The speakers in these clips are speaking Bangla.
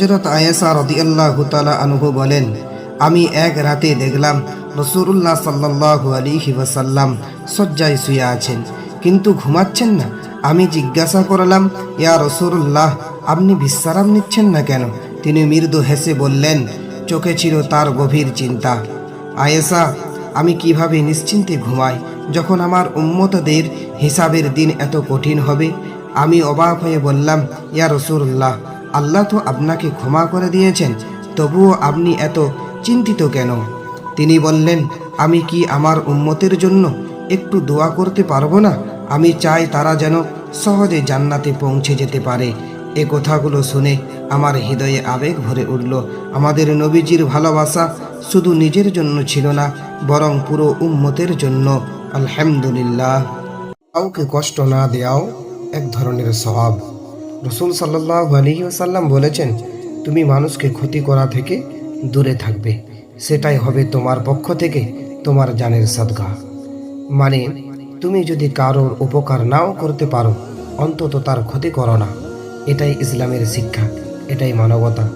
হজরত আয়েসা রদিয়াল্লাহ তালা আনহু বলেন, আমি এক রাতে দেখলাম রসুল্লাহ সাল্লাহ আলিহি ওয়াসাল্লাম শয্যায় শুয়ে আছেন। কিন্তু ঘুমাচ্ছেন না। আমি জিজ্ঞাসা করলাম, ইয়া রসুল্লাহ আপনি বিশ্রাম নিচ্ছেন না কেন? তিনি মৃদু হেসে বললেন, চোখে ছিল তার গভীর চিন্তা। আয়েসা আমি কীভাবে নিশ্চিন্তে ঘুমাই যখন আমার উম্মতদের হিসাবের দিন এত কঠিন হবে? আমি অবাক হয়ে বললাম, ইয়া রসুল্লাহ আল্লাহ তো আপনাকে ক্ষমা করে দিয়েছেন, তবুও আপনি এত চিন্তিত কেন? তিনি বললেন, আমি কি আমার উম্মতের জন্য একটু দোয়া করতে পারব না? আমি চাই তারা যেন সহজে জান্নাতে পৌঁছে যেতে পারে। এ কথাগুলো শুনে আমার হৃদয়ে আবেগ ভরে উঠল। আমাদের নবীজির ভালোবাসা শুধু নিজের জন্য ছিল না, বরং পুরো উম্মতের জন্য। আলহামদুলিল্লাহ। কাউকে কষ্ট না দেওয়াও এক ধরনের স্বভাব। রসুল সাল্লাহ আলহিউসাল্লাম বলেছেন, তুমি মানুষকে ক্ষতি করা থেকে দূরে থাকবে। সেটাই হবে তোমার পক্ষ থেকে তোমার জানের সদগা। মানে তুমি যদি কারোর উপকার নাও করতে পারো, অন্তত তার ক্ষতি করো না। এটাই ইসলামের শিক্ষা, এটাই মানবতা।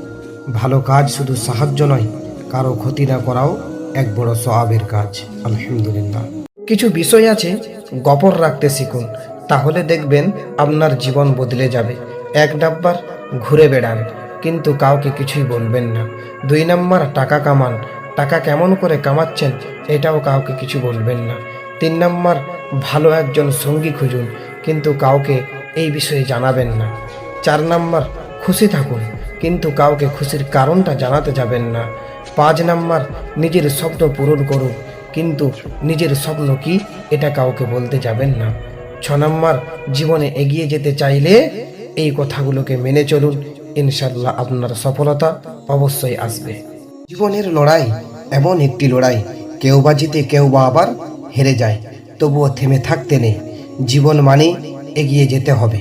ভালো কাজ শুধু সাহায্য নয়, কারও ক্ষতি না করাও এক বড় সওয়াবের কাজ। আলহামদুলিল্লাহ। কিছু বিষয় আছে, গপর রাখতে শিখুন। তাহলে দেখবেন আপনার জীবন বদলে যাবে। এক নাম্বার ঘুরে বেড়ান, কিন্তু কাউকে কিছুই বলবেন না। দুই নাম্বার, টাকা কামান। টাকা কেমন করে কামাচ্ছেন এটাও কাউকে কিছু বলবেন না। তিন নাম্বার, ভালো একজন সঙ্গী খুঁজুন, কিন্তু কাউকে এই বিষয়ে জানাবেন না। চার নাম্বার, খুশি থাকুন, কিন্তু কাউকে খুশির কারণটা জানাতে যাবেন না। পাঁচ নাম্বার, নিজের স্বপ্ন পূরণ করুন, কিন্তু নিজের স্বপ্ন কি, এটা কাউকে বলতে যাবেন না। ছ নম্বর, জীবনে এগিয়ে যেতে চাইলে এই কথাগুলোকে মেনে চলুন। ইনশাল্লাহ আপনার সফলতা অবশ্যই আসবে। জীবনের লড়াই এমন একটি লড়াই। কেউ বা জিতে, কেউ বা আবার হেরে যায়। তবুও থেমে থাকতে নেই। জীবন মানে এগিয়ে যেতে হবে।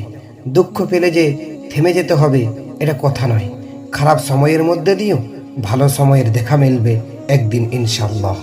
দুঃখ পেলে যে থেমে যেতে হবে, এটা কথা নয়। খারাপ সময়ের মধ্যে দিয়েও ভালো সময়ের দেখা মিলবে একদিন ইনশাল্লাহ